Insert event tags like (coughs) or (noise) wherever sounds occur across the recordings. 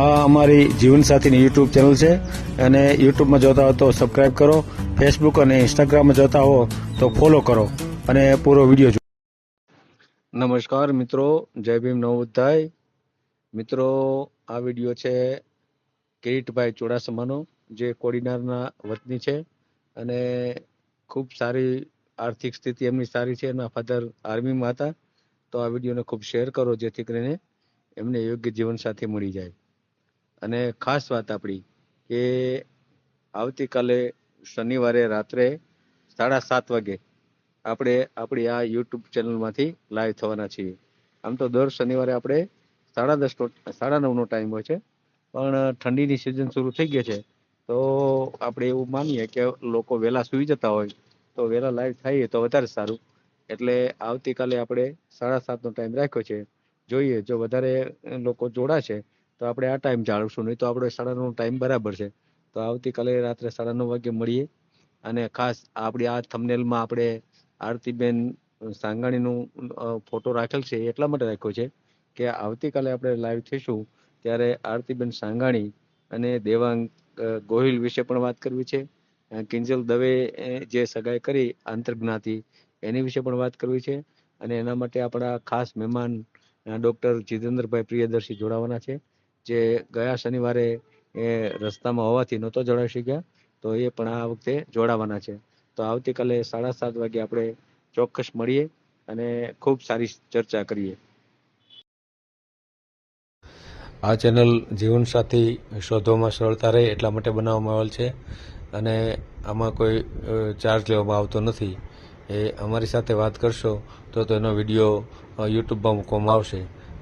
આ અમારી જીવનસાથીની YouTube channel છે. અને યુટ્યુબમાં જોતા હો તો સબસ્ક્રાઈબ કરો. ફેસબુક અને ઇન્સ્ટાગ્રામમાં જોતા હો તો ફોલો કરો. અને પૂરો વીડિયો જુઓ નમસ્કાર મિત્રો. જય ભીમ નવોદય. મિત્રો, આ વીડિયો છે કિરીટભાઈ ચુડાસમાનો, જે કોડીનારના વતની છે. અને ખૂબ સારી આર્થિક સ્થિતિ એમની સારી છે. એમના ફાધર આર્મીમાં હતા. તો આ વિડીયોને ખૂબ શેર કરો જેથી કરીને એમને યોગ્ય જીવનસાથી મળી જાય. અને ખાસ વાત આપણી કે આવતીકાલે શનિવારે રાત્રે સાડા સાત વાગે આપણે આપણી આ યુટ્યુબ ચેનલમાંથી લાઈવ થવાના છીએ. આમ તો દર શનિવારે આપણે સાડા દસ સાડા નવનો ટાઈમ હોય છે. પણ ઠંડીની સિઝન શરૂ થઈ ગઈ છે. તો આપણે એવું માનીએ કે લોકો વહેલા સૂઈ જતા હોય, તો વહેલા લાઈવ થઈએ તો વધારે સારું. એટલે આવતીકાલે આપણે સાડા સાતનો ટાઈમ રાખ્યો છે. જોઈએ, જો વધારે લોકો જોડાશે તો આપણે આ ટાઈમ જાળવશું. નહીં તો આપણે સાડા નવનો ટાઈમ બરાબર છે. તો આવતીકાલે રાત્રે સાડા નવ વાગે મળીએ અને ખાસ આપણી આ થંબનેલમાં આપણે આરતીબેન સાંગાણીનું ફોટો રાખેલ છે એટલા માટે રાખ્યો છે કે આવતીકાલે આપણે લાઈવ થઈશું ત્યારે આરતીબેન સાંગાણી અને દેવાંગ ગોહિલ વિશે પણ વાત કરવી છે. કિંજલ દવે જે સગાઈ કરી આંતરજ્ઞાતિ એની વિશે પણ વાત કરવી છે અને એના માટે આપણા ખાસ મહેમાન ડૉક્ટર જીતેન્દ્રભાઈ પ્રિયદર્શી જોડાવાના છે. જે ગયા શનિવારે એ રસ્તામાં હોવાથી નહોતો જોડાઈ શક્યા તો એ પણ આ વખતે જોડાવાના છે. તો આવતીકાલે સાડા સાત વાગે આપણે ચોક્કસ મળીએ અને ખૂબ સારી ચર્ચા કરીએ. આ ચેનલ જીવનસાથી શોધવામાં સરળતા રહે એટલા માટે બનાવવામાં આવેલ છે અને આમાં કોઈ ચાર્જ લેવામાં આવતો નથી. એ અમારી સાથે વાત કરશો તો તેનો વીડિયો યુટ્યુબમાં મૂકવામાં આવશે.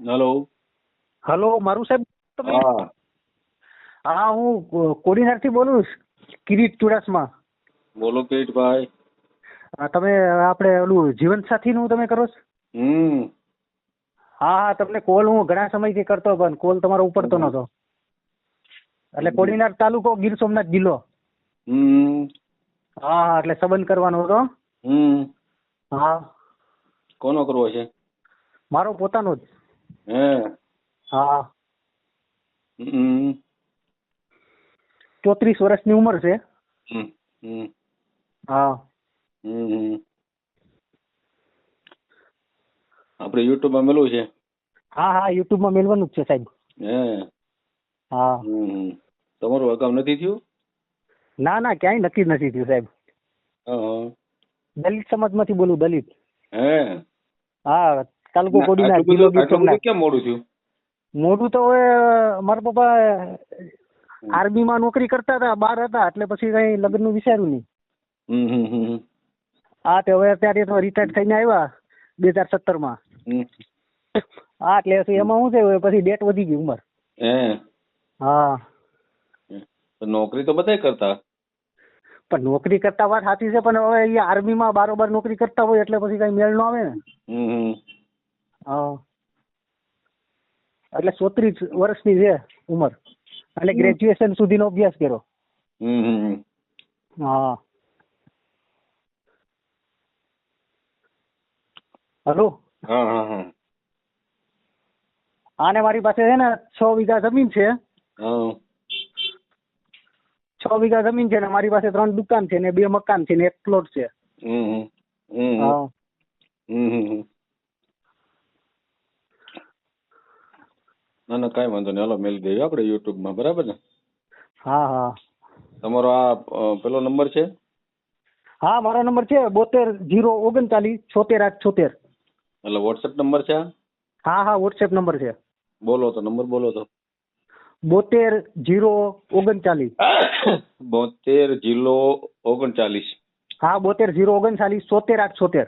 હેલો. હલો મારું સાહેબ તમે? હા. હા હું કોડીનારથી બોલું છું. કિરીટ ચુડાસમા. બોલો કિરીટભાઈ. તમે આપણે ઓલું જીવન સાથીનું તમે કરો છો? હમ. હા હા તમને કોલ હું ઘણા સમયથી કરતો પણ કોલ તમારો ઉપડતો નતો. એટલે કોડીનાર તાલુકો ગીર સોમનાથ જિલ્લો. હમ. હા હા એટલે સંબંધ કરવાનો હતો. હમ. હા. કોનો કરવો છે? મારો પોતાનો જ. હે. હા. હમ. ચોત્રીસ વર્ષની ઉંમર છે. હા. હમ યુટ્યુબ આપણે યુટ્યુબમાં મેલું છે? હા હા યુટ્યુબમાં મેળવાનું જ છે સાહેબ. હે. હા. હમ હમ. તમારું અગાઉ નથી થયું? ના ના ક્યાંય નક્કી નથી થયું સાહેબ. દલિત સમાજમાંથી બોલું દલિત. હે. હા તાલુકો ના, કોડીનાર આટલું જિલ્લો ગીર સોમનાથ. કેમ મોડું થયું? મોડું તો હવે મારા પપ્પા આર્મીમાં નોકરી કરતા હતા બાર હતા એટલે પછી કઈ લગ્નનું વિચાર્યું નહીં. હા તે હવે અત્યારે તો રિટાયર થઈને આવ્યા બે હજાર સત્તરમાં હા એટલે એમાં શું છે પછી ડેટ વધી ગઈ ઉંમર. હા? નોકરી તો બધા કરતા? પણ નોકરી કરતા વાત સાચી છે પણ હવે એ આર્મીમાં બારોબાર નોકરી કરતા હોય એટલે પછી કઈ મેળ નો આવે ને. એટલે ચોત્રીસ વર્ષની છે ઉંમર. એટલે ગ્રેજ્યુએશન સુધીનો અભ્યાસ કર્યો. હલો હા. હા આને મારી પાસે છે ને છ વીઘા જમીન છે. છ વીઘા જમીન છે ને મારી પાસે ત્રણ દુકાન છે ને બે મકાન છે ને એક પ્લોટ છે. હમ હમ. હમ હમ. હા હમ હમ હમ. ના ના કાંઈ વાંધો નહીં. હાલો મેલી દઈએ આપણે યુટ્યુબમાં બરાબર ને? હા હા. તમારો આ પેલો નંબર છે? હા મારો નંબર છે બોતેર જીરો ઓગણચાલીસ છોતેર આઠ છોતેર. એટલે વોટ્સએપ નંબર છે હા હા વોટ્સએપ નંબર છે. બોલો તો નંબર બોલો તો. બોતેર જીરો ઓગણચાલીસ. (coughs) બોતેર જીરો ઓગણચાલીસ. હા બોતેર જીરો ઓગણચાલીસ છોતેર આઠ છોતેર.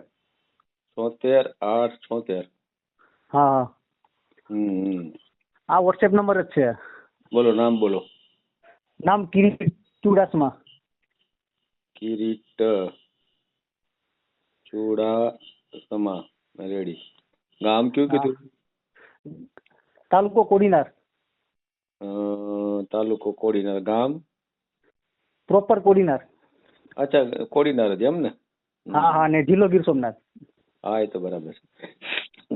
છોતેર આઠ છોતેર. હા હમ. આ વોટ્સએપ નંબર જ છે. બોલો નામ બોલો. નામ કિરીટ ચુડાસમા. કિરીટ ચુડાસમા. રેડી ગામ કયું કીધું? તાલુકો કોડીનાર. અ, તાલુકો કોડીનાર. ગામ? પ્રોપર કોડીનાર. અચ્છા કોડીનાર જ એમ ને? હા હા ને જિલ્લો ગીર સોમનાથ. હા એ તો બરાબર છે.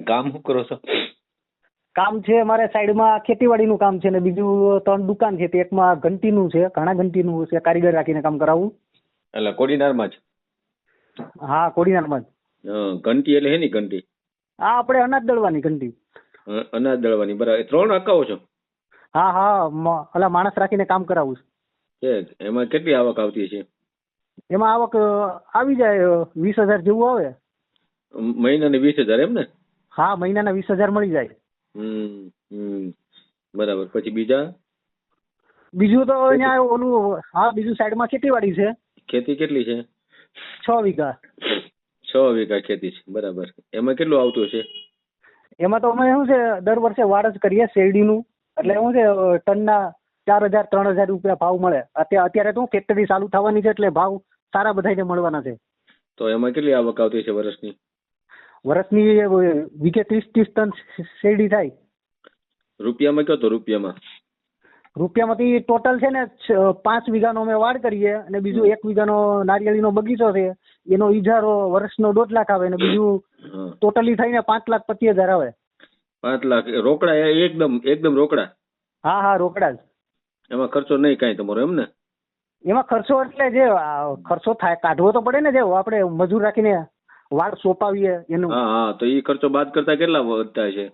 કામ શું કરો છો? કામ છે મારે સાઈડમાં ખેતીવાડીનું કામ છે ને બીજું ત્રણ દુકાન છે તે એકમાં ઘંટીનું છે ઘણા ઘંટીનું છે કારીગર રાખીને કામ કરાવવું એટલે કોડીનારમાં જ? હા કોડીનારમાં જ. ઘંટી એટલે હેની ઘંટી? હા આપણે અનાજ દળવાની ઘંટી. અનાજ દળવાની બરાબર. ત્રણ અકાઓ છો? હા હા ઓલા માણસ રાખીને કામ કરાવું છું. છે એમાં કેટલી આવક આવતી છે એમાં આવક આવી જાય વીસ હજાર જેવું આવે. મહિનાને વીસ હજાર એમ ને? હા મહિનાના વીસ હજાર મળી જાય. હમ હમ. બરાબર. પછી બીજા? બીજું તો અહીંયા ઓલું હા બીજું સાઈડમાં ખેતીવાડી છે. ખેતી કેટલી છે? છ વીઘા. છ વીઘા ખેતી છે. બરાબર. એમાં કેટલું આવતું છે એમાં તો અમે શું છે દર વર્ષે વાડ જ કરીએ શેરડીનું. એટલે શું છે ટનના ચાર હજાર ત્રણ હજાર રૂપિયા ભાવ મળે. અત્યારે અત્યારે તો ફેક્ટરી ચાલુ થવાની છે એટલે ભાવ સારા બધાને મળવાના છે. તો એમાં કેટલી આવક આવતી છે વર્ષની? વર્ષની વીઘે ત્રીસ ત્રીસ ટન શેરડી થાય. રૂપિયામાં કયો તો રૂપિયામાં? રૂપિયામાંથી ટોટલ છે ને પાંચ વીઘાનો અમે વાડ કરીએ અને બીજું એક વીઘાનો નારિયેળીનો બગીચો છે. એનો ઈજારો વર્ષનો દોઢ લાખ આવે અને બીજું ટોટલી થઈને પાંચ લાખ પચીસ હજાર આવે. પાંચ લાખ રોકડા એકદમ એકદમ રોકડા? હા હા રોકડા જ. એમાં ખર્ચો નહીં કાંઈ તમારો એમ ને? એમાં ખર્ચો એટલે જે ખર્ચો થાય કાઢવો તો પડે ને જે આપણે મજૂર રાખીને વાડ સોંપાવીએ એનું. હા હા તો એ ખર્ચો બાદ કરતા કેટલા વધતા છે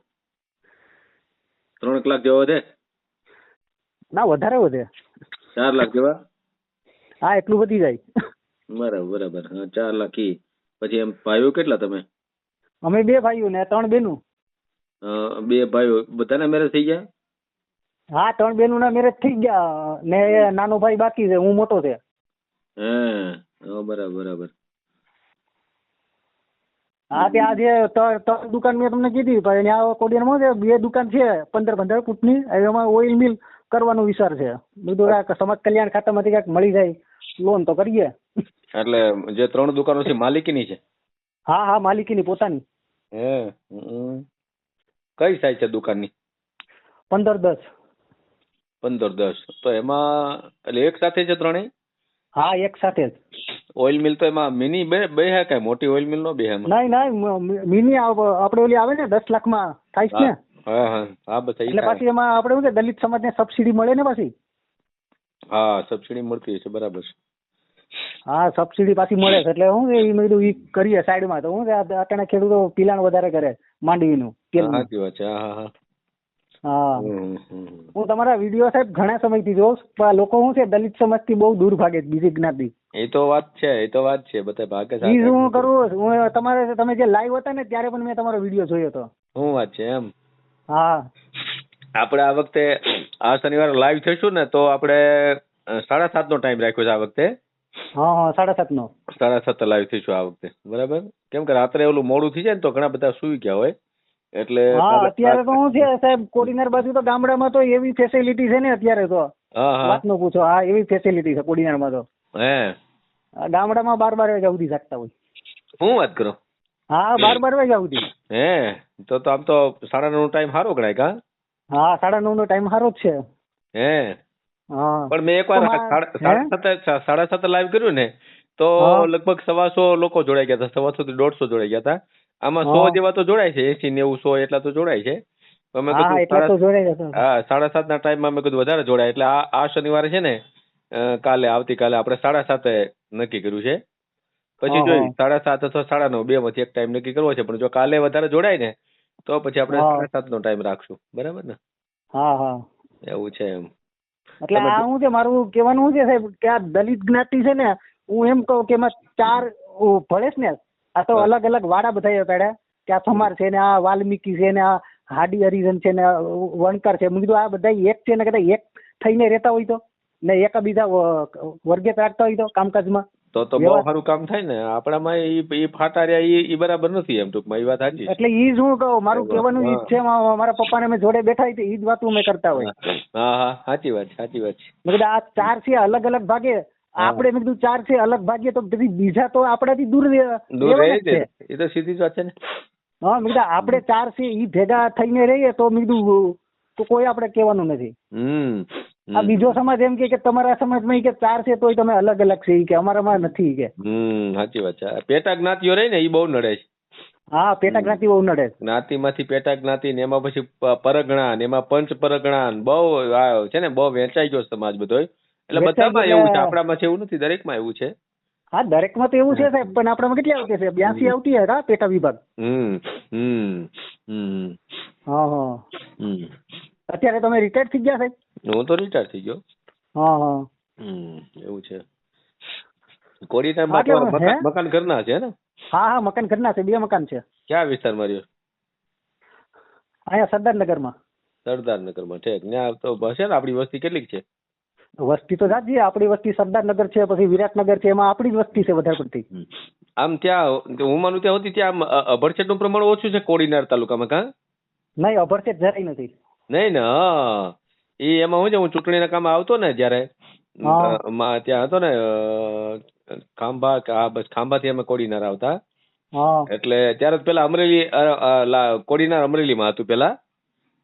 ત્રણ કલાક જેવા વધે? ના વધારે વધે. ચાર લાખ જેવા? હા એટલું વધી જાય. બરાબર બરાબર. હા ચાર લાખ ઈ. પછી એમ ભાઈઓ કેટલા તમે? અમે બે ભાઈઓ ને ત્રણ બેનું બે ભાઈઓ. બધાના મેરેજ થઈ ગયા? હા ત્રણ બેનું ના મેરેજ થઈ ગયા ને નાનો ભાઈ બાકી છે હું મોટો છે. હા બરાબર બરાબર. હા તે જે ત્રણ દુકાન મેં તમને કીધી પણ આ કોડિયારમાં છે બે દુકાન છે પંદર પંદર ફૂટની એમાં ઓઇલ મિલ કરવાનો વિચાર છે. બીજું આ સમાજ કલ્યાણ ખાતામાંથી ક્યાંક મળી જાય લોન તો કરીએ. એટલે જે ત્રણ દુકાનો છે માલિકીની છે? હા હા માલિકીની પોતાની. હે. કઈ સાઈઝ છે દુકાનની? પંદર દસ. પંદર દસ. તો એમાં એટલે એક સાથે છે ત્રણેય? હા એક સાથે જ. ઓઇલ મિલ તો એમાં મિની બે બે હે કઈ? મોટી ઓઇલ મિલ નો બે હે નહીં નહીં મિની આપણે ઓલી આવે ને દસ લાખમાં થાય છે ને? હા હા એટલે પાછી એમાં આપણે શું કે દલિત સમાજને સબસિડી મળે ને પાછી? હા સબસિડી મળતી હશે બરાબર છે. હા સબસિડી પાછી મળે છે એટલે હું એ મેં ઈ કરીએ સાઈડમાં. તો હું કે અટાણે ખેડૂતો પિલાણ વધારે કરે માંડવીનું હા, સાચી વાત છે હા હા. હા. હા. હું તમારા વીડિયો સાહેબ ઘણા સમયથી જોઉં છું, પણ આ લોકો શું છે દલિત સમાજથી બહુ દૂર ભાગે છે બીજી જ્ઞાતિ. એ તો વાત છે એ તો વાત છે બધા ભાગે છે બીજું હું કરું હું તમારે તમે જે લાઈવ હતા ને ત્યારે પણ મેં તમારો વીડિયો જોયો હતો. શું વાત છે એમ? હા. આપણે આ વખતે આ શનિવારે લાઈવ થઈશું ને તો આપણે સાડા સાત નો ટાઈમ રાખ્યો છે આ વખતે. હા હા સાડા સાત નો સાડા સાત લાઈવ થઈશું આ વખતે. બરાબર? કેમ કે રાત્રે ઓલું મોડું થઈ જાય ને તો ઘણા બધા સુઈ ગયા હોય. એટલે હા અત્યારે તો શું છે સાહેબ કોડીનાર બાજુ તો ગામડામાં તો એવી ફેસિલિટી છે ને અત્યારે તો. હા હા. વાત નો પૂછો હા એવી ફેસિલિટી છે કોડીનારમાં તો. હે. ગામડામાં બાર બાર વાગ્યા સુધી જાગતા હોય. હું વાત કરો? હા બાર બાર વાગ્યા સુધી. હે તો તો આમ તો સાડા નવ ટાઈમ સારો ગણાય કા? હા સાડા નવ નો ટાઈમ સારો જ છે. હે. હા. પણ મેં એકવાર સાડા સાતે લાઈવ કર્યું ને તો હા. લગભગ સવાસો લોકો જોડાઈ ગયા હતા સવાસો થી દોઢસો જોડાઈ ગયા હતા. આમાં સો જેવા તો જોડાય છે એસી નેવું સો એટલા તો જોડાય છે. કીધું સાડા- હા સાડા સાત ના ટાઈમમાં અમે કીધું વધારે જોડાય. એટલે આ આ શનિવારે છે ને કાલે આવતીકાલે આપણે સાડા સાતે નક્કી કર્યું છે. પછી જોઈ સાડા સાત અથવા સાડા નવ બે માંથી એક ટાઈમ નક્કી કરવો છે. પણ જો કાલે વધારે જોડાય ને તો પછી આપણે સાડા સાત નો ટાઈમ રાખશું. બરાબર ને? હા હા. એવું છે એમ. એટલે આ હું છે મારું કહેવાનું શું છે સાહેબ કે આ દલિત જ્ઞાતિ છે ને હું એમ કહું કે એમાં ચાર ભળેશ ને આ તો અલગ અલગ વાડા બધા પડ્યા કે આ થમાર છે ને આ વાલ્મીકી છે ને આ હાડી હરિજન છે ને વણકર છે. મેં કીધું આ બધા એક છે ને કદાચ એક થઈને રહેતા હોય તો? ને એકબીજા વર્ગે રાખતા હોય તો કામકાજમાં? તો તો બહુ સારું કામ થાય ને. આપણામાં એ ફાટા રહ્યા એ બરાબર નથી એમ ટૂંકમાં. એ વાત સાચી એટલે ઈ જ હું કહું મારું. કહેવાનું ઈ છે મારા પપ્પાને મેં જોડે બેઠા હતી એ જ વાતું મેં કરતા હોય. હા હા સાચી વાત સાચી વાત છે. મેં કીધું આ ચાર છે અલગ અલગ ભાગે આપણે મેં કીધું ચાર છે અલગ ભાગીએ તો બીજા તો આપણાથી દૂર દૂર રહે છે. એ તો સીધી વાત છે ને. હા મેં કીધું આપણે ચાર છે ઈ ભેગા થઈને રહીએ તો મેં કીધું તો કોઈ આપણે કહેવાનું નથી. આ બીજો સમાજ એમ કે તમારા સમાજમાં કે ચાર છે તોય તમે અલગ અલગ છે કે અમારામાં નથી કે. સાચી વાત છે. પેટા જ્ઞાતિઓ રહી ને એ બહુ નડે છે. હા પેટા જ્ઞાતિ બહુ નડે જ્ઞાતિમાંથી પેટા જ્ઞાતિ ને એમાં પછી પરગણા ને એમાં પંચ પરગણા બહુ છે ને બહુ વેચાઈ ગયો સમાજ બધો એટલે બધામાં એવું છે આપણામાં છે એવું નથી દરેકમાં એવું છે. હા દરેકમાં તો એવું છે સાહેબ પણ આપણામાં કેટલી આવતી છે બ્યાસી આવતી હતા પેટા વિભાગ. હમ હમ હા હા. અત્યારે તમે રિટાયર્ડ થઈ ગયા સાહેબ? હું તો રિટાયર થઈ ગયો. હા હા. હમ એવું છે. કોડી ટાઈમ મકાન મકાન ઘરના છે ને? હા હા મકાન ઘરના છે બે મકાન છે. ક્યાં વિસ્તારમાં રહ્યો? અહીંયા સરદારનગરમાં. સરદારનગરમાં ઠેક. ત્યાં તો હશે ને આપણી વસ્તી કેટલીક છે? વસ્તી તો જાજી આપણી વસ્તી સરદારનગર છે પછી વિરાટનગર છે એમાં આપણી જ વસ્તી છે વધારે પડતી. આમ ત્યાં હું માનું ત્યાં હતી ત્યાં અભરછેટનું પ્રમાણ ઓછું છે કોડીનાર તાલુકામાં કા? નહીં અભરછેટ જરાય નથી. નહીં ને હા. એ એમાં હું છે હું ચૂંટણીના કામ આવતો ને જ્યારે ત્યાં હતો ને ખાંભા આ બસ ખાંભાથી અમે કોડીનાર આવતા. એટલે ત્યારે પેલા અમરેલી કોડીનાર અમરેલીમાં હતું પેલા.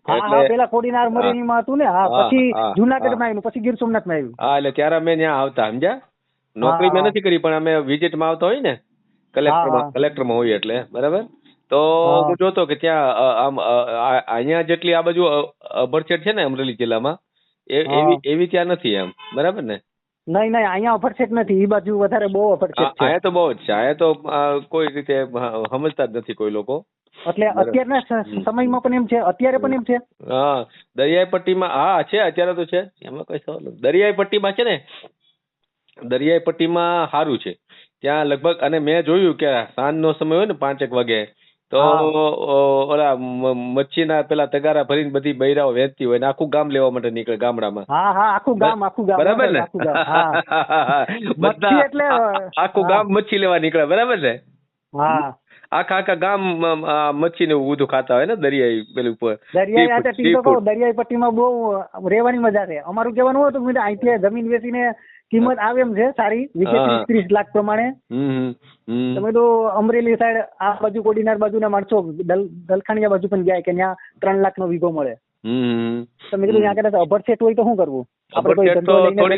હા પેલા કોડીનાર મરેલીમાં હતું ને હા પછી જુનાગઢમાં આવ્યું પછી ગીર સોમનાથમાં આવ્યું હા એટલે ત્યારે અમે ત્યાં આવતા સમજ્યા? નોકરી મેં નથી કરી પણ અમે વિઝિટમાં આવતા હોય ને કલેક્ટરમાં. કલેક્ટરમાં હોય એટલે બરાબર? તો હા. જોતો કે ત્યાં આમ અહીંયા જેટલી આ બાજુ અભરછેટ છે ને અમરેલી જિલ્લામાં એવી એવી ત્યાં નથી એમ બરાબર ને? નહીં નહીં અહીંયા અભરસેટ નથી એ બાજુ વધારે બહુ આ- છે. અહીંયા તો બહુ જ છે અહીંયા તો કોઈ રીતે સમજતા જ નથી કોઈ લોકો. એટલે અત્યારના સમયમાં પણ એમ છે અત્યારે પણ એમ છે? હા દરિયાઈ પટ્ટીમાં હા છે અત્યારે તો છે. એમાં કઈ સવાલ દરિયાઈ પટ્ટીમાં છે ને દરિયાઈ પટ્ટીમાં સારું છે. ત્યાં લગભગ અને મેં જોયું કે સાંજનો સમય હોય ને પાંચેક વાગે તો ઓલા મચ્છીના પેલા તગારા ભરીને બધી બૈરાઓ વેચતી હોય ને આખું ગામ લેવા માટે નીકળે ગામડામાં. હા હા આખું ગામ આખું ગામ બરાબર ને? આખું ગામ (laughs) બધા એટલે, આખું ગામ મચ્છી લેવા નીકળે બરાબર ને? હા. આખા આખા ગામ મચ્છી ને બધું ખાતા હોય ને દરિયાઈ પેલું ઉપર. દરિયાઈ તો તો દરિયાઈ પટ્ટીમાં બહુ રહેવાની મજા છે. અમારું કહેવાનું હતું કે અહીંથી જમીન વેચીને કિંમત આવે એમ છે સારી વીસે ત્રીસ લાખ પ્રમાણે. તમે તો અમરેલી સાઈડ આ બાજુ કોડીનાર બાજુના માણસો દલ- દલખાણીયા બાજુ પણ ગયા કે ત્યાં ત્રણ લાખ નો વીઘો મળે. તમે કીધું ત્યાં કદાચ અભરસેટ હોય તો શું કરવું? આપણે તો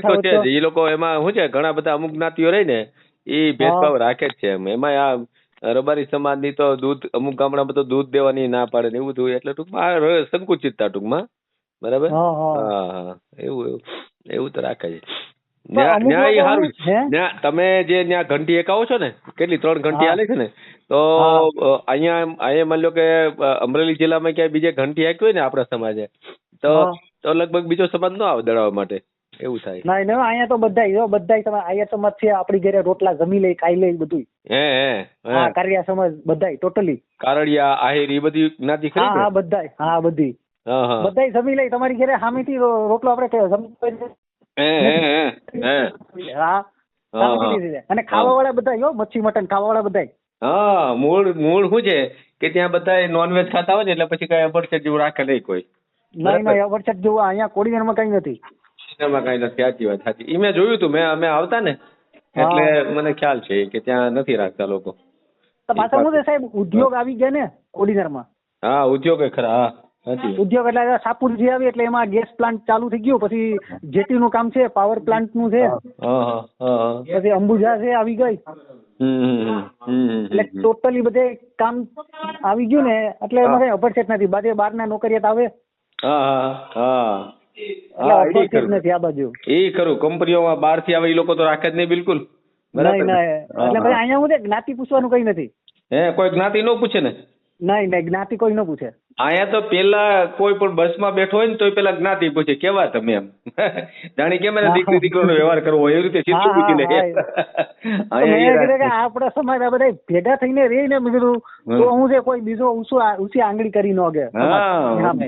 હોય તો. એ લોકો એમાં શું છે ઘણા બધા અમુક જ્ઞાતિઓ રહી ને એ ભેદભાવ રાખે જ છે એમ. એમાં આ રબારી સમાજની તો દૂધ અમુક ગામડામાં તો દૂધ દેવાની ના પાડે ને એવું થયું. એટલે ટૂંકમાં સંકુચિતતા ટૂંકમાં. બરાબર? હા, એવું એવું. એવું તો રાખે છે. ન્યા? ન્યા તમે જે ન્યા ઘંટી એકાવો છો ને કેટલી ત્રણ ઘંટી. હાલે છે ને તો અહીંયા અહીંયા માની લો કે અમરેલી જિલ્લામાં ક્યાંય બીજે ઘંટી હાંકી હોય ને આપણા સમાજે તો તો લગભગ બીજો સમાજ ન આવે દળાવવા માટે. એવું થાય. ના ના અહીંયા તો બધાય જો બધા તમે અહીંયા સમાજ છે આપણી ઘરે રોટલા જમી લે ખાઈ લે બધું હે હે હા. કારિયા સમાજ બધા ટોટલી કારડિયા આહિર બધી જ્ઞાતિ ખરી હા બધા. હા બધી બધાય જમી લે તમારી ઘરે હામી રો- રોટલો આપણે જમી હે. અને ખાવા વાળા બધા જો મચ્છી મટન ખાવા વાળા બધાય. હા મૂળ મૂળ શું છે? કે ત્યાં બધા નોનવેજ ખાતા હોય ને એટલે પછી કઈ અપરચેટ જેવું રાખે નહીં કોઈ. નહીં નહીં અવરચટ જેવું અહીંયા કોડીનારમાં કઈ નથી. એમાં કઈ નથી સાચી વાત સાચી. ઈ મેં જોયું તું મેં અમે આવતા ને એટલે મને ખ્યાલ છે કે ત્યાં નથી રાખતા લોકો. પાછળ પાછા. શું સાહેબ ઉદ્યોગ આવી ગયા ને કોડીનારમાં. હા ઉદ્યોગ ખરા હા ઉદ્યોગ એટલે સાપુરજી આવી એટલે એમાં ગેસ પ્લાન્ટ ચાલુ થઈ ગયું પછી જેટી નું કામ છે પાવર પ્લાન્ટનું છે પછી અંબુજા છે આવી ગઈ. એટલે ટોટલી બધે કામ આવી ગયું ને એટલે એમાં કઈ અપરસેટ નથી. બાજુ બાર ના નોકરિયાત આવે. હા હા. નથી આ બાજુ. એ ખરું કંપનીઓમાં બહારથી આવે એ લોકો તો રાખે જ નહીં બિલકુલ. નહીં એટલે હા, અહીંયા હું જ્ઞાતિ પૂછવાનું કઈ નથી. હે કોઈ જ્ઞાતિ નો પૂછે ને? નહીં નહીં જ્ઞાતિ કોઈ ન પૂછે. અહીંયા તો પેલા કોઈ પણ બસમાં બેઠો હોય ને તો પેલા જ્ઞાતિ પૂછે. કેવા તમે એમ? (laughs) જાણી કેમ એને દીકરી દીકરીનો વ્યવહાર કરવો એવી રીતે સીધું પૂછી લે આપણા સમાજ આ બધા ભેગા થઈને રહી ને કીધું. તો હું છે કોઈ બીજો ઊંચું ઊંચી આંગળી કરી ન ગે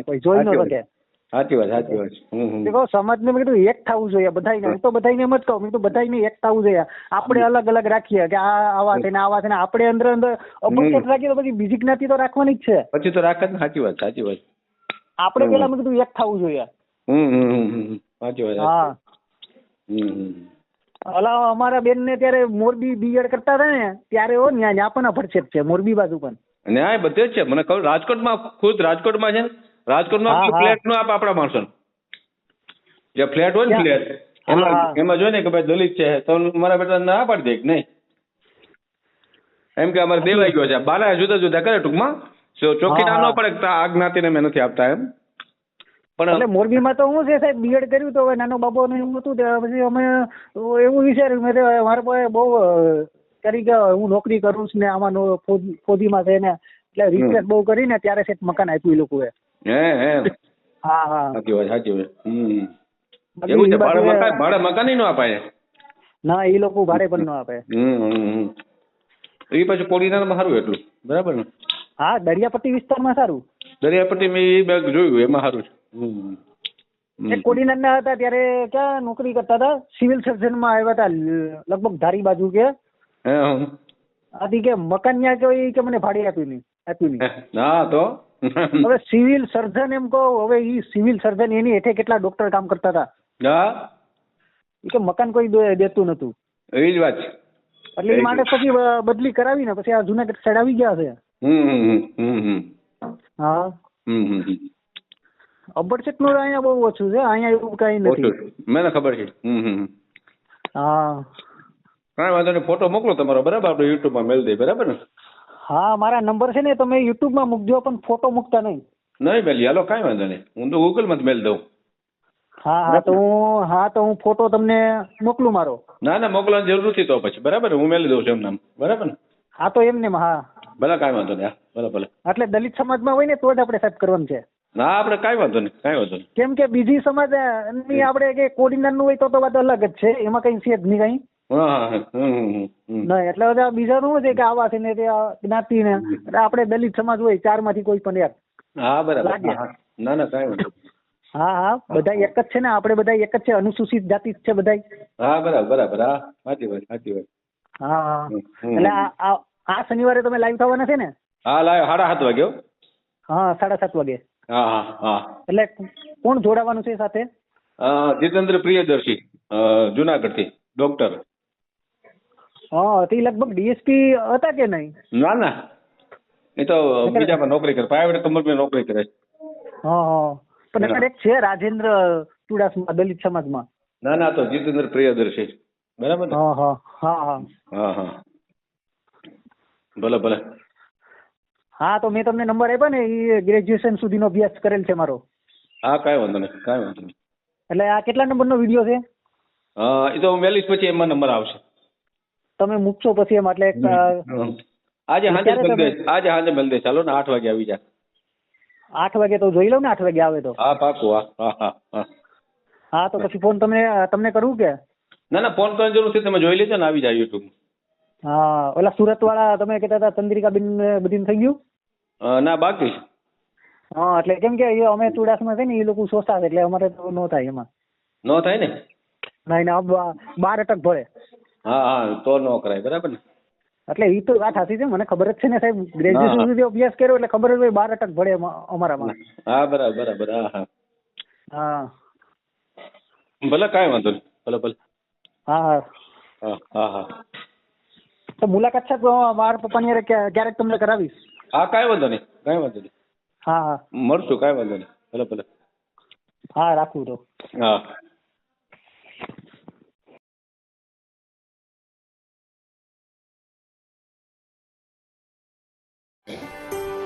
કોઈ જોઈ ન શકે. સાચી વાત સાચી વાત. હમ સમાજને મેં કીધું એક થવું જોઈએ બધાને હું. તો બધાને એમ જ કહું મેં તો બધાને એક થવું જોઈએ. આપણે અલગ અલગ રાખીએ કે આ આવા છે ને આવા છે ને. આપણે અંદર અંદર અપક્ષ રાખીએ તો પછી બીજી જ્ઞાતિ તો રાખવાની જ છે. પછી તો રાખે ને. સાચી વાત સાચી વાત. આપણે પેલા મેં કીધું એક થવું જોઈએ. હમ. સાચી વાત હા હમ અલા અમારા બેન ને ત્યારે મોરબી બીએડ કરતા હતા ને ત્યારે હો ત્યાં પણ અફરછેદ છે મોરબી બાજુ પણ. ન્યાય બધે જ છે. મને ખબર રાજકોટમાં ખુદ રાજકોટમાં છે ને રાજકોટમાં. ફ્લેટ નો આપ આપણા માણસો જે ફ્લેટ હોય ને ફ્લેટ એમાં. એમાં જોઈ ને કે ભાઈ દલિત છે. તો મારા બેટા ના પાડી દે કે નહીં? એમ કે અમારે દેવાઈ ગયો છે. બારા જુદા જુદા કરે ટૂંકમાં. ચોખ્ખી ના પડે આ જ્ઞાતિને મેં નથી આપતા એમ. પણ એટલે મોરબીમાં તો હું છે સાહેબ બીએડ કર્યું તો નાનો બાબો ને એવું હતું પછી અમે એવું વિચાર્યું મેં મારા પાસે બહુ કરી કે હું નોકરી કરું છું ને આમાં ફૌજીમાં છે ને એટલે રિક્વેસ્ટ બહુ કરીને ત્યારે સેટ મકાન આપ્યું એ લોકોએ. હે હે. હા હા. સાચી વાત સાચી વાત. હમ. એવું છે ભાડે મકાન ભાડે મકાન નો અપાય? ના એ લોકો ભાડે પણ ન આપે હમ હમ હમ. એ પછી કોડીનારમાં સારું એટલું. બરાબર ને? હા દરિયાપટ્ટી વિસ્તારમાં સારું. દરિયાપટ્ટી મેં એ બેગ જોયું એમાં સારું છે. ના કોડીનારના હતા ત્યારે ક્યાં નોકરી કરતા હતા? સિવિલ સર્જનમાં આવ્યા હતા લગભગ ધારી બાજુ કે. હે, આથી કે મકાન ન્યા કે કે મને ભાડે આપ્યું નહીં આપ્યું નહીં. ના તો? (laughs) હવે સિવિલ સર્જન એમ કહો હવે ઈ સિવિલ સર્જન એની હેઠે કેટલા ડોક્ટર કામ કરતા હતા? હા. કે મકાન કોઈ દે- દેતું નતું એ જ વાત એટલે એ માટે પછી બદલી કરાવી ને પછી આ જુનાગઢ સાઈડ આવી ગયા છે. હા. હમ હમ. અબરચેટનું અહીંયા બહુ ઓછું છે અહીંયા એવું કઈ નથી. મને ખબર છે. હા. કઈ વાંધો નહીં ફોટો મોકલો તમારો બરાબર? આપણે યુટ્યુબમાં મેળ દઈએ બરાબર ને? હા મારા નંબર છે ને તમે યુટ્યુબમાં મૂકજો પણ ફોટો મૂકતા નહીં. નહીં મેલી હાલો કાંઈ વાંધો નહીં. હું તો ગૂગલમાં જ મેલ દઉં. હા હા તો હું હા તો હું ફોટો તમને મોકલું મારો. ના ના મોકલવાની જરૂર નથી તો પછી. બરાબર હું મેલી દઉં છું એમ નામ બરાબર ને? હા તો એમને હા. ભલે કાંઈ વાંધો નહીં હા ભલે ભલે. એટલે દલિત સમાજમાં હોય ને તો જ આપણે સાહેબ કરવાનું છે. ના આપણે કાંઈ વાંધો નહીં કાંઈ વાંધો નહીં. કેમ કે બીજી સમાજની આપણે કે કોડિનારનું હોય તો તો વાત અલગ જ છે. એમાં કઈ છે જ નહીં કઈ. નહીં એટલે બધા બીજા શું છે કે આવા છે ને તે આ જ્ઞાતિ ને આપણે દલિત સમાજ હોય ચારમાંથી કોઈ પણ યાર હા બરાબર. ના ના કાંઈ હા હા બધા એક જ છે ને આપણે બધા એક જ છે અનુસૂચિત જાતિ છે બધા હા બરાબર બરાબર. હા સાચી વાત સાચી વાત. હા. એટલે આ શનિવારે તમે લાઈવ થવાના છે ને? હા લાવ સાડા સાત વાગે હા. સાડા સાત વાગે. હા હા હા. એટલે કોણ જોડાવાનું છે સાથે? જીતેન્દ્ર પ્રિયદર્શી જુનાગઢથી ડોક્ટર. હા તે લગભગ ડીએસપી હતા કે નહીં? ના ના. એ તો બીજામાં નોકરી કરે. પ્રાઇવેટ કંપનીમાં નોકરી કરે હા હા. પણ નકર એક છે રાજેન્દ્ર ચુડાસમા દલિત સમાજમાં. ના ના તો જીતેન્દ્ર પ્રિયદર્શી બરાબર ને? હા હા. હા હા. હા હા. ભલે ભલે. હા તો મેં તમને નંબર આપ્યો ને એ ગ્રેજ્યુએશન સુધીનો અભ્યાસ કરેલ છે મારો. હા કાંઈ વાંધો નહીં કાંઈ વાંધો નહીં. એટલે આ કેટલા નંબરનો વીડિયો છે? એ તો હું મેલીશ પછી એમાં નંબર આવશે. તમે મૂકશો પછી એમ એટલે. આજે હાજર આજે હાજર દે. ચાલો ને આઠ વાગે આવી જા. આઠ વાગે તો જોઈ લઉં ને આઠ વાગે આવે તો. હા પાકું હા હા તો પછી ફોન તમને તમને કરવું કે? ના ના ફોન કરવાની જરૂર છે તમે જોઈ લેજો ને આવી જાય યુટ્યુબ હા ઓલા સુરત વાળા તમે કહેતા હતા ચંદ્રિકા બિન બધીને થઈ ગયું? ના બાકી. હા એટલે કેમ કે અમે ચુડાસમાં છે ને એ લોકો સોસા એટલે અમારે તો નો થાય એમાં. નો થાય ને? ના ના બાર અટક ભળે હા હા તો નો કરાય બરાબર ને? એટલે એ તો વાત સાચી છે મને ખબર જ છે ને સાહેબ. ગ્રેજ્યુએશન સુધી અભ્યાસ કર્યો એટલે ખબર જ હોય બાર અટક ભળે અમારામાં. હા બરાબર બરાબર હા હા. હા. ભલે કાંઈ વાંધો નહીં ભલે ભલે. હા હા. હા હા તો મુલાકાત છે તો મારા પપ્પાની યારે ક્યારેક તમને કરાવીશ? હા કાંઈ વાંધો નહીં કાંઈ વાંધો નહીં. હા હા. મળશું કાંઈ વાંધો નહીં. ભલે ભલે. હા રાખું તો. હા.